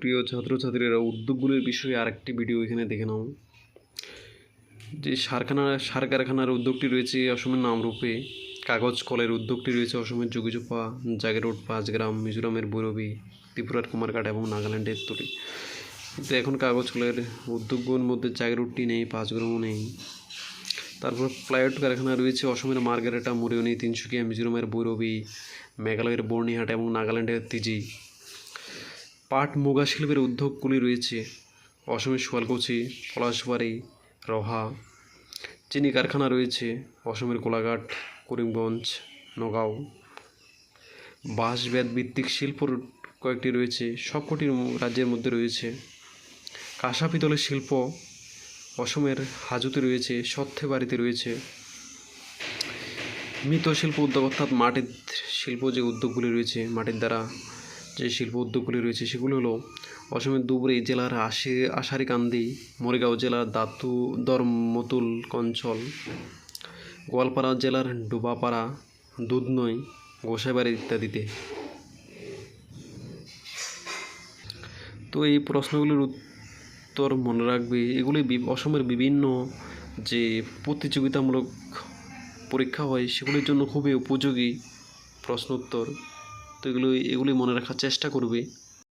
প্রিয় ছাত্রছাত্রীরা, উদ্যোগগুলির বিষয়ে আরেকটি ভিডিও এখানে দেখে নাও। যে সারখানা সার কারখানার উদ্যোগটি রয়েছে অসমের নামরূপে কাগজ কলের উদ্যোগটি রয়েছে অসমের যোগিজোপা জাগেরোড পাঁচগ্রাম মিজোরামের বৈরবী, ত্রিপুরার কুমারঘাট এবং নাগাল্যান্ডের তুলি। কিন্তু এখন কাগজ কলের উদ্যোগগুলোর মধ্যে জাগেরোডটি নেই পাঁচগ্রামও নেই। তারপর প্লাইউড কারখানা রয়েছে অসমের মার্গারেটা, মুরিয়নি, তিনসুকিয়া, মিজোরামের বৈরবী, মেঘালয়ের বর্ণিহাট এবং নাগাল্যান্ডের তিজি। পাট মুগা শিল্পের উদ্যোগগুলি রয়েছে। অসমের শুয়ালকুচি, পলাশবাড়ি রহা চিনি কারখানা রয়েছে, অসমের কোলাঘাট, করিমগঞ্জ, নগাঁও। বাঁশবেত ভিত্তিক শিল্প কয়েকটি রয়েছে, সবকটি রাজ্যের মধ্যে রয়েছে। কাঁসা পিতলের শিল্প অসমের হাজুতে রয়েছে সত্যে বাড়িতে রয়েছে। মৃৎ শিল্প উদ্যোগ অর্থাৎ মাটির শিল্প যে উদ্যোগগুলি রয়েছে, মাটির দ্বারা যে শিল্প উদ্যোগগুলি রয়েছে সেগুলো হলো অসমের ধুবড়ি জেলার আশি আশারিকান্দি মরিগাঁও জেলার দাতু দরমতুল কঞ্চল, গোয়ালপাড়া জেলার ডুবাপাড়া দুধনই গোসাইবাড়ি ইত্যাদিতে। তো এই প্রশ্নগুলির উত্তর মনে রাখবে, এগুলি অসমের বিভিন্ন যে প্রতিযোগিতামূলক পরীক্ষা হয় সেগুলির জন্য খুবই উপযোগী প্রশ্ন উত্তর তো এগুলি এগুলি মনে রাখার চেষ্টা করবে।